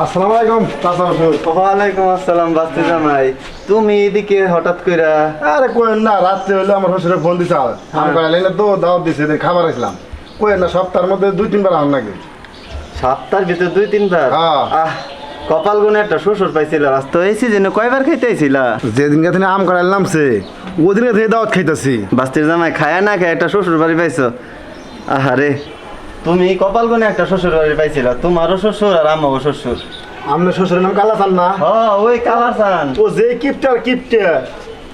আসসালামু আলাইকুম। চাচা শ্বশুর ওয়ালাইকুম আসসালাম বাস্তি জামাই। তুমি এদিকে হঠাৎ কইরা আরে কোয়েন না রাত্রে হইলে আমার শ্বশুরে ফোন দিছে আর আমি কইলে না তো দাওয়াত দিছে খাবার আসলাম কোয়েন না সপ্তাহের মধ্যে দুই তিনবার আম নাকি? সপ্তাহের ভিতর দুই তিনবার? হ্যাঁ। আহ কপাল গুনে একটা শ্বশুর পাইছিল তো এই সিজনে কয়বার খাইতে আইছিলা? যেদিনকে থেকে আম করাইল নামছে ওদিনকে থেকে দাওয়াত খাইতেছি। বাস্তির জামাই খায়া না খায় একটা শ্বশুর বাড়ি পাইছো। আহারে। তুমি কপাল গুনে একটা শ্বশুর বাড়ি পাইছিলা তোমারও শ্বশুর আর আমারও শ্বশুর। আপনার শ্বশুরের নাম কালা চান না হ ওই কালার সান। ও যে কিপটার কিপটে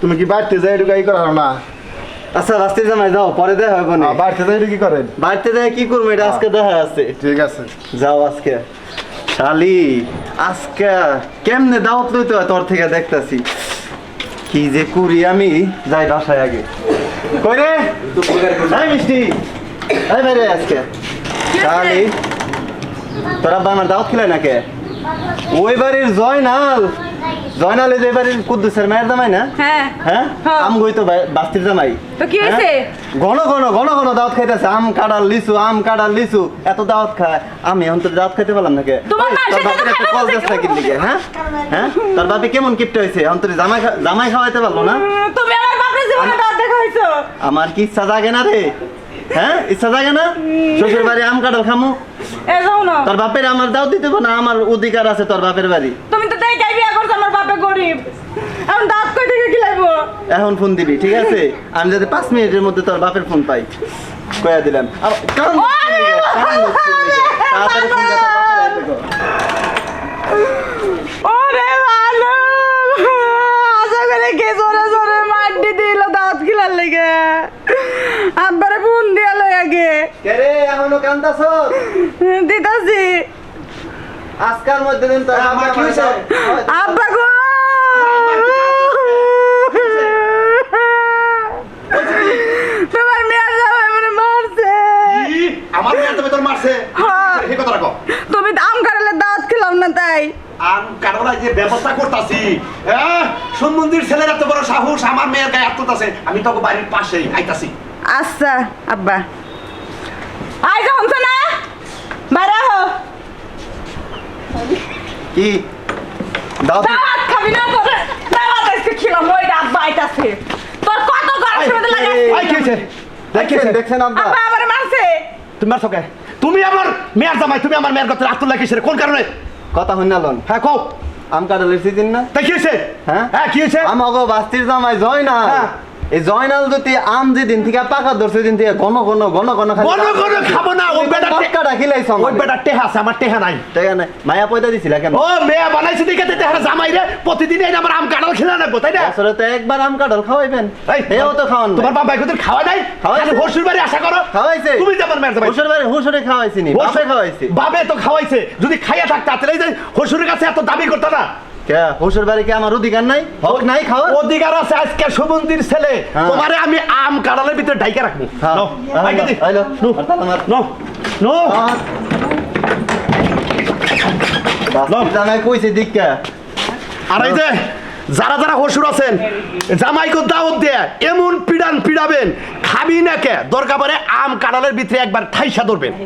তুমি কি বাড়তে যাই এটুকু এই করার না? আচ্ছা বাস্তির জামাই যাও পরে দেখা হবে না বাড়তে যাই কি করেন? বাড়িতে দেখা কি করব এটা আজকে দেখা আছে। ঠিক আছে। যাও আজকে। শালি আজকে কেমনে দাওয়াত লইতে হয় তোর থেকে দেখতাছি। কি যে করি আমি যাই বাসায় আগে। কই রে? মিষ্টি। এই বাইরে আজকে। শালি তোরা আমার দাওয়াত খেলে নাকে? ওই বাড়ির জয়নাল। জয়নাল এই যে বাড়ির কুদ্দুসের মায়ের জামাই না? হ্যাঁ। হ্যাঁ। আম গই তো বাস্তির জামাই। তো কি হয়েছে? হ্যাঁ? ঘন ঘন ঘন ঘন দাওয়াত খাইতেছে। আম কাটার লিচু আম কাটার লিচু এত দাওয়াত খায়। আমি এখন তো দাওয়াত খাইতে পারলাম নাকি? তোমার বাপের একটা কল গাছ। নাকি হ্যাঁ? হ্যাঁ? তোর বাপে কেমন কিপটা হয়েছে? এখন তোর জামাই জামাই খাওয়াইতে পারল না? উম, তুমি আমার বাপের জীবনে দাঁত দেখা আমার কি ইচ্ছা জাগে না রে? হ্যাঁ? ইচ্ছা জাগে না? শ্বশুর বাড়ি আম কাটাল খামু। এ যাও না। তোর বাপের আমার দাও দিতে না? আমার অধিকার আছে তোর বাপের বাড়ি। তুমি তো দেখাই বিয়া করছ আমার বাপে গরিব। এখন দাঁত কই থেকে গিলাইবো এখন ফোন দিবি ঠিক আছে? আমি যাতে পাঁচ মিনিটের মধ্যে তোর বাপের ফোন পাই। কয়া দিলাম। কারণ তাড়াতাড়ি ফোন। ওরে ভালো আশা করে কে জোরে জোরে মাটি দিল দাঁত গিলার লেগে। আব্বারে কে রে এখনও কান্দাছ? দিতাছি। আজকাল মধ্যে দিন তো আমার কি হয়েছে? আব্বা গো! তোমার মেয়ের জামাই মনে মারছে। আমার মেয়ে তুমি তোর মারছে। হ্যাঁ। এই কথা রাখো তুমি আম কাটালে দাঁত খেলাম না তাই। আর কারোরা যে ব্যবস্থা করতাছি হ্যাঁ? সম্বন্ধীর ছেলের এত বড় সাহস আমার মেয়ের গায়ে আত্মতাছে আমি তোকে বাড়ির পাশেই আইতাছি। আচ্ছা আব্বা। আই যখন না? বাইরে হো কি? দাও তো। দাওয়াত খাবি না তোর দাওয়াত আজকে খিলাম ওই আব্বা আইতাছে। তোর কত গরম সময় লাগে এই, কি হয়েছে? দেখছেন দেখছেন আব্বা? আব্বা আমারে মারছে। তুমি মারছো কে? তুমি আমার মেয়ের জামাই তুমি আমার মেয়ের কথা আত্মলা কিসের? কোন কারণে? কথা হইনালন হ্যাঁ কও। আম কাটালের সিজন না? তাই কি হয়েছে? হ্যাঁ? হ্যাঁ কি হয়েছে? আমাগো বাস্তির জামাই জয়নাল হ্যাঁ। এই জয়নাল যদি আম যেদিন থেকে পাকা ধরছে দিন থেকে ঘন ঘন ঘন ঘন ঘন ঘন খাব না, ওই বেটা- পাক্কাটা খিলাইছ ওই বেটা টেহা আছে আমার টেহা নাই। ঠিক আছে মায়া পয়দা দিছিলা কেন? ও মেয়ে বানাইছে দেখে তো জামাই রে প্রতিদিন এই আমার আম কাটাল খেলা নেব তাই না? আসলে তো একবার আম কাটাল খাওয়াইবেন। এই, এও তো খাওয়ান তোমার বাবা একদিন খাওয়া নাই? খাওয়াইছে। হসুর বাড়ি আশা করো। খাওয়াইছে। তুমি যে আমার মেয়ের জামাই। হুসুর বাড়ি হুসুরে খাওয়াইছি নি বাপে খাওয়াইছি। বাবে তো খাওয়াইছে। যদি খাইয়া থাকতা তাহলে এই যে হসুরের কাছে এত দাবি করতো না? কে? হুসুর বাড়ি কি আমার অধিকার নাই? হোক নাই খাওয়া অধিকার আছে আজকে সুমন্দির ছেলে। হ্যাঁ। তোমারে আমি আম ভিতরে ডাইকা রাখব। No, no, no. কইছে আর এই যে যারা যারা হসুর আছেন জামাইকে দাওয়াত দেয় এমন পিড়ান পিড়াবেন খাবি না কে? দরকার পরে আম কাড়ালের ভিতরে একবার ঠাইসা ধরবেন।